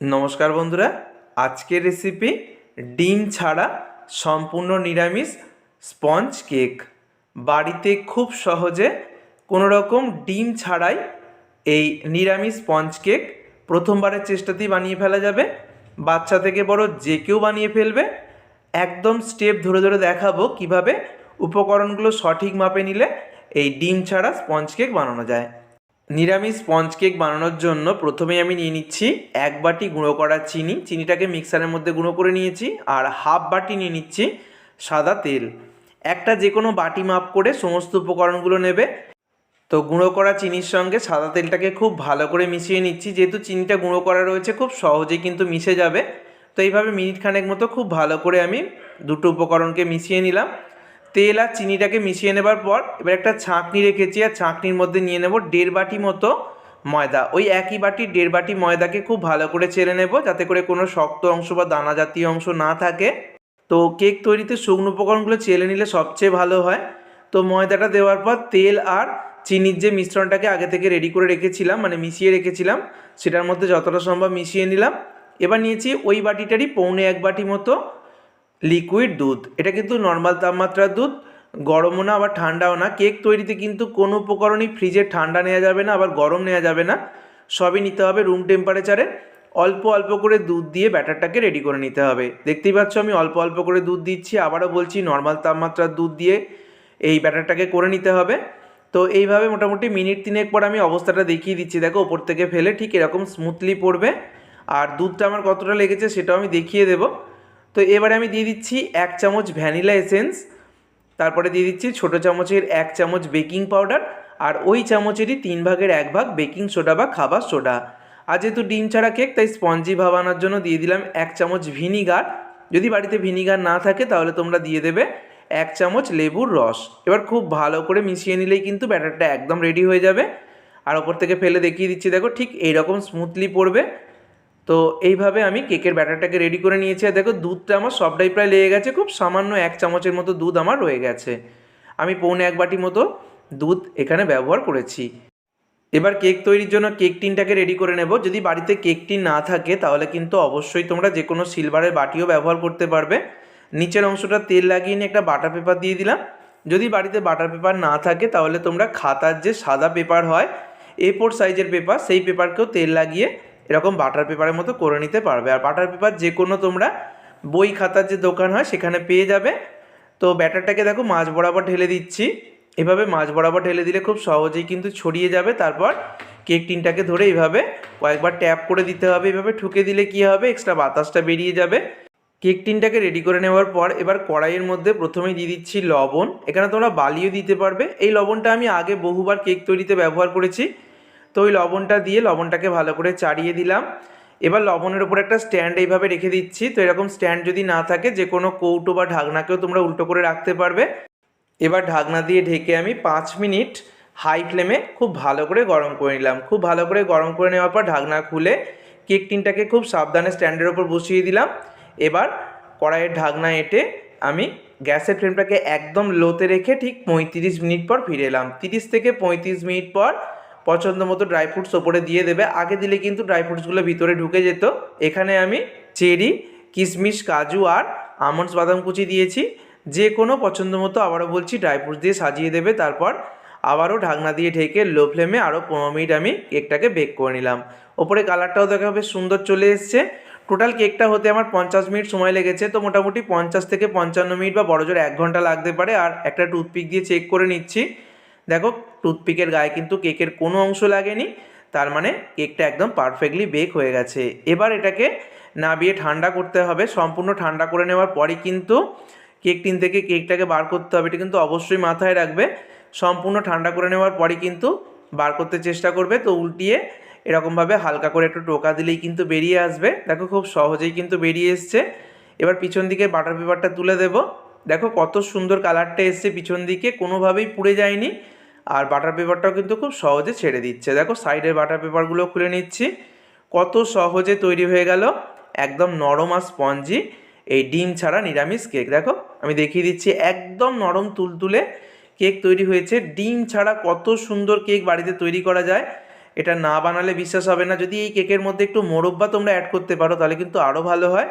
নমস্কার বন্ধুরা, আজকের রেসিপি ডিম ছাড়া সম্পূর্ণ নিরামিষ স্পঞ্জ কেক বাড়িতে খুব সহজে কোনো রকম ডিম ছাড়াই এই নিরামিষ স্পঞ্জ কেক প্রথমবারের চেষ্টাতেই বানিয়ে ফেলা যাবে। বাচ্চা থেকে বড় যে কেউ বানিয়ে ফেলবে। একদম স্টেপ ধরে ধরে দেখাবো কীভাবে উপকরণগুলো সঠিক মাপে নিলে এই ডিম ছাড়া স্পঞ্জ কেক বানানো যায়। নিরামিষ স্পঞ্জ কেক বানানোর জন্য প্রথমে আমি নিয়ে নিচ্ছি এক বাটি গুঁড়ো করা চিনি। চিনিটাকে মিক্সারের মধ্যে গুঁড়ো করে নিয়েছি আর হাফ বাটি নিয়ে নিচ্ছি সাদা তেল। একটা যে কোনো বাটি মাপ করে সমস্ত উপকরণগুলো নেবে। তো গুঁড়ো করা চিনির সঙ্গে সাদা তেলটাকে খুব ভালো করে মিশিয়ে নিচ্ছি। যেহেতু চিনিটা গুঁড়ো করা রয়েছে, খুব সহজেই কিন্তু মিশে যাবে। তো এইভাবে মিনিট খানেক মতো খুব ভালো করে আমি দুটো উপকরণকে মিশিয়ে নিলাম। তেল আর চিনিটাকে মিশিয়ে নেবার পর এবার একটা ছাঁকনি রেখেছি আর ছাঁকনির মধ্যে নিয়ে নেব দেড় বাটি মতো ময়দা। ওই একই বাটি, দেড় বাটি ময়দাকে খুব ভালো করে চেলে নেব যাতে করে কোনো শক্ত অংশ বা দানা জাতীয় অংশ না থাকে। তো কেক তৈরিতে শুকনো উপকরণগুলো চেলে নিলে সবচেয়ে ভালো হয়। তো ময়দাটা দেওয়ার পর তেল আর চিনির যে মিশ্রণটাকে আগে থেকে রেডি করে রেখেছিলাম মানে মিশিয়ে রেখেছিলাম, সেটার মধ্যে যতটা সম্ভব মিশিয়ে নিলাম। এবার নিয়েছি ওই বাটিটারই পৌনে এক বাটি মতো লিকুইড দুধ। এটা কিন্তু নর্মাল তাপমাত্রার দুধ, গরমও না, আবার ঠান্ডাও না। কেক তৈরিতে কিন্তু কোনো উপকরণই ফ্রিজে ঠান্ডা নেওয়া যাবে না, আবার গরম নেওয়া যাবে না। সবই নিতে হবে রুম টেম্পারেচারে অল্প অল্প করে দুধ দিয়ে ব্যাটারটাকে রেডি করে নিতে হবে। দেখতেই পাচ্ছ আমি অল্প অল্প করে দুধ দিচ্ছি, আবারও বলছি নর্মাল তাপমাত্রার দুধ দিয়ে এই ব্যাটারটাকে করে নিতে হবে। তো এইভাবে মোটামুটি মিনিট তিনেক পর আমি অবস্থাটা দেখিয়ে দিচ্ছি। দেখো, ওপর থেকে ফেলে ঠিক এরকম স্মুথলি পড়বে। আর দুধটা আমার কতটা লেগেছে সেটাও আমি দেখিয়ে দেবো। তো এবারে আমি দিয়ে দিচ্ছি এক চামচ ভ্যানিলা এসেন্স, তারপরে দিয়ে দিচ্ছি ছোটো চামচের এক চামচ বেকিং পাউডার আর ওই চামচেরই তিন ভাগের এক ভাগ বেকিং সোডা বা খাবার সোডা। আর যেহেতু ডিম ছাড়া কেক, তাই স্পঞ্জি ভাব আনার জন্য দিয়ে দিলাম এক চামচ ভিনিগার। যদি বাড়িতে ভিনিগার না থাকে, তাহলে তোমরা দিয়ে দেবে এক চামচ লেবুর রস। এবার খুব ভালো করে মিশিয়ে নিলেই কিন্তু ব্যাটারটা একদম রেডি হয়ে যাবে। আর ওপর থেকে ফেলে দেখিয়ে দিচ্ছি, দেখো ঠিক এইরকম স্মুথলি পড়বে। তো এইভাবে আমি কেকের ব্যাটারটাকে রেডি করে নিয়েছি। আর দেখো, দুধটা আমার সবটাই প্রায় লেগে গেছে। খুব সামান্য এক চামচের মতো দুধ আমার রয়ে গেছে। আমি পৌনে এক বাটি মতো দুধ এখানে ব্যবহার করেছি। এবার কেক তৈরির জন্য কেক টিনটাকে রেডি করে নেব। যদি বাড়িতে কেক টিন না থাকে, তাহলে কিন্তু অবশ্যই তোমরা যে কোনো সিলভারের বাটিও ব্যবহার করতে পারবে। নিচের অংশটা তেল লাগিয়ে নিয়ে একটা বাটার পেপার দিয়ে দিলাম। যদি বাড়িতে বাটার পেপার না থাকে, তাহলে তোমরা খাতার যে সাদা পেপার হয় এ ফোর সাইজের পেপার সেই পেপারকেও তেল লাগিয়ে এরকম বাটার পেপারের মতো করে নিতে পারবে। আর বাটার পেপার যে কোনো তোমরা বই খাতার যে দোকান হয় সেখানে পেয়ে যাবে। তো ব্যাটারটাকে দেখো মাছ বরাবর ঢেলে দিচ্ছি। এভাবে মাছ বরাবর ঢেলে দিলে খুব সহজেই কিন্তু ছড়িয়ে যাবে। তারপর কেক টিনটাকে ধরে এইভাবে কয়েকবার ট্যাপ করে দিতে হবে। এভাবে ঠুকে দিলে কি হবে? এক্সট্রা বাতাসটা বেরিয়ে যাবে। কেক টিনটাকে রেডি করে নেওয়ার পর এবার কড়াইয়ের মধ্যে প্রথমেই দিয়ে দিচ্ছি লবণ। এখানে তোমরা বালিও দিতে পারবে। এই লবণটা আমি আগে বহুবার কেক তৈরিতে ব্যবহার করেছি। তো ওই লবণটা দিয়ে লবণটাকে ভালো করে চাড়িয়ে দিলাম। এবার লবণের ওপর একটা স্ট্যান্ড এইভাবে রেখে দিচ্ছি। তো এরকম স্ট্যান্ড যদি না থাকে, যে কোনো কৌটো বা ঢাকনাকেও তোমরা উল্টো করে রাখতে পারবে। এবার ঢাকনা দিয়ে ঢেকে আমি পাঁচ মিনিট হাই ফ্লেমে খুব ভালো করে গরম করে নিলাম। খুব ভালো করে গরম করে নেওয়ার পর ঢাকনা খুলে কেক টিনটাকে খুব সাবধানে স্ট্যান্ডের ওপর বসিয়ে দিলাম। এবার কড়াইয়ের ঢাকনা এঁটে আমি গ্যাসের ফ্লেমটাকে একদম লোতে রেখে ঠিক পঁয়ত্রিশ মিনিট পর ফিরে এলাম। তিরিশ থেকে পঁয়ত্রিশ মিনিট পর পছন্দ মতো ড্রাই ফ্রুটস ওপরে দিয়ে দেবে। আগে দিলে কিন্তু ড্রাই ফ্রুটসগুলো ভিতরে ঢুকে যেত। এখানে আমি চেরি, কিশমিশ, কাজু আর আমন্ডস বাদাম কুচি দিয়েছি। যে কোনো পছন্দ মতো আবারও বলছি ড্রাই ফ্রুটস দিয়ে সাজিয়ে দেবে। তারপর আবারও ঢাকনা দিয়ে ঢেকে লো ফ্লেমে আরও পনেরো মিনিট আমি কেকটাকে বেক করে নিলাম। ওপরে কালারটাও দেখা বেশ সুন্দর চলে এসছে। টোটাল কেকটা হতে আমার পঞ্চাশ মিনিট সময় লেগেছে। তো মোটামুটি পঞ্চাশ থেকে পঞ্চান্ন মিনিট বা বড় জোর এক ঘণ্টা লাগতে পারে। আর একটা টুথপিক দিয়ে চেক করে নিচ্ছি। দেখো টুথপিকের গায়ে কিন্তু কেকের কোনো অংশ লাগেনি, তার মানে কেকটা একদম পারফেক্টলি বেক হয়ে গেছে। এবার এটাকে নাবিয়ে ঠান্ডা করতে হবে, সম্পূর্ণ ঠান্ডা করে নেওয়ার পরই কিন্তু কেক টিন থেকে কেকটাকে বার করতে হবে, এটা কিন্তু অবশ্যই মাথায় রাখবে। সম্পূর্ণ ঠান্ডা করে নেওয়ার পরই কিন্তু বার করতে চেষ্টা করবে, তো উল্টিয়ে এরকমভাবে হালকা করে একটু টোকা দিলেই কিন্তু বেরিয়ে আসবে। দেখো, খুব সহজেই কিন্তু বেরিয়ে এসছে। এবার পিছন দিকে বাটার পেপারটা তুলে দেব। দেখো, কত সুন্দর কালারটা এসছে পিছন দিকে, কোনোভাবেই পুড়ে যায়নি। আর বাটার পেপারটাও কিন্তু খুব সহজে ছেড়ে দিচ্ছে। দেখো সাইডের বাটার পেপারগুলো খুলে নিচ্ছি। কত সহজে তৈরি হয়ে গেল। একদম নরম আর স্পঞ্জি এই ডিম ছাড়া নিরামিষ কেক দেখো, আমি দেখিয়ে দিচ্ছি, একদম নরম তুলতুলে কেক তৈরি হয়েছে। ডিম ছাড়া কত সুন্দর কেক বাড়িতে তৈরি করা যায়। এটা না বানালে বিশ্বাস হবে না। যদি এই কেকের মধ্যে একটু মোরব্বা তোমরা অ্যাড করতে পারো, তাহলে কিন্তু আরও ভালো হয়।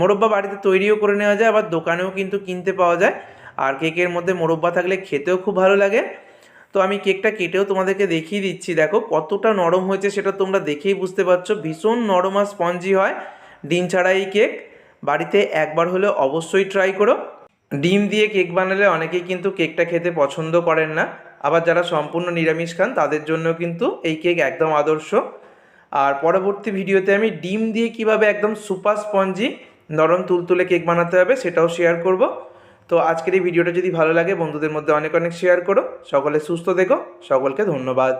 মোরব্বা বাড়িতে তৈরিও করে নেওয়া যায়, আবার দোকানেও কিন্তু কিনতে পাওয়া যায়। আর কেকের মধ্যে মোরব্বা থাকলে খেতেও খুব ভালো লাগে। তো আমি কেকটা কেটেও তোমাদেরকে দেখিয়ে দিচ্ছি। দেখো, কতটা নরম হয়েছে সেটা তোমরা দেখেই বুঝতে পারছ। ভীষণ নরম আর স্পঞ্জি হয় ডিম ছাড়া এই কেক। বাড়িতে একবার হলে অবশ্যই ট্রাই করো। ডিম দিয়ে কেক বানালে অনেকেই কিন্তু কেকটা খেতে পছন্দ করেন না। আবার যারা সম্পূর্ণ নিরামিষ খান, তাদের জন্য কিন্তু এই কেক একদম আদর্শ। আর পরবর্তী ভিডিওতে আমি ডিম দিয়ে কীভাবে একদম সুপার স্পঞ্জি নরম তুলতুলে কেক বানাতে হবে সেটাও শেয়ার করব। তো আজকের এই ভিডিওটা যদি ভালো লাগে, বন্ধুদের মধ্যে অনেক অনেক শেয়ার করো। সকলে সুস্থ দেখো সকলকে ধন্যবাদ।